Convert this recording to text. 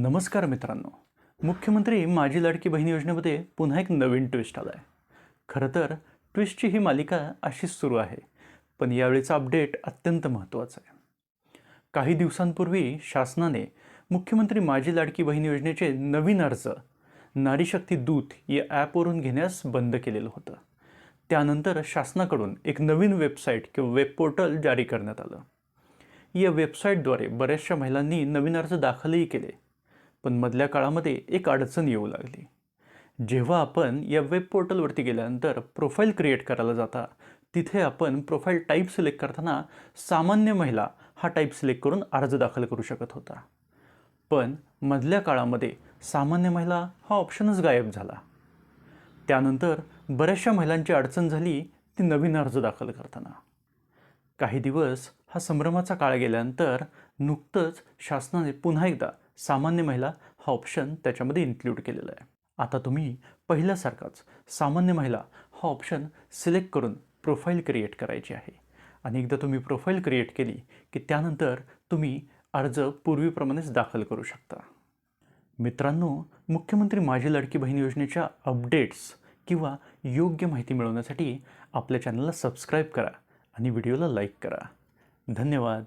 नमस्कार मित्रांनो. मुख्यमंत्री माझी लाडकी बहीण योजनेमध्ये पुन्हा एक नवीन ट्विस्ट आला आहे खरं तर ट्विस्टची ही मालिका अशीच सुरू आहे पण यावेळीचा अपडेट अत्यंत महत्त्वाचा आहे. काही दिवसांपूर्वी शासनाने मुख्यमंत्री माझी लाडकी बहीण योजनेचे नवीन अर्ज नारीशक्ती दूत या ॲपवरून घेण्यास बंद केलेलं होतं. त्यानंतर शासनाकडून एक नवीन वेबसाईट किंवा वेब पोर्टल जारी करण्यात आलं. या वेबसाईटद्वारे बऱ्याचशा महिलांनी नवीन अर्ज दाखलही केले. पण मधल्या काळामध्ये एक अडचण येऊ लागली. जेव्हा आपण या वेब पोर्टलवरती गेल्यानंतर प्रोफाईल क्रिएट करायला जाता तिथे आपण प्रोफाईल टाईप सिलेक्ट करताना सामान्य महिला हा टाईप सिलेक्ट करून अर्ज दाखल करू शकत होता. पण मधल्या काळामध्ये सामान्य महिला हा ऑप्शनच गायब झाला. त्यानंतर बऱ्याचशा महिलांची अडचण झाली ती नवीन अर्ज दाखल करताना. काही दिवस हा संभ्रमाचा काळ गेल्यानंतर नुकतंच शासनाने पुन्हा एकदा सामान्य महिला हा ऑप्शन त्याच्यामध्ये इन्क्लूड केलेला आहे. आता तुम्ही पहिल्यासारखाच सामान्य महिला हा ऑप्शन सिलेक्ट करून प्रोफाईल क्रिएट करायची आहे. आणि एकदा तुम्ही प्रोफाईल क्रिएट केली की त्यानंतर तुम्ही अर्ज पूर्वीप्रमाणेच दाखल करू शकता. मित्रांनो मुख्यमंत्री माझी लाडकी बहीण योजनेच्या अपडेट्स किंवा योग्य माहिती मिळवण्यासाठी आपल्या चॅनलला सबस्क्राईब करा आणि व्हिडिओला लाईक करा. धन्यवाद.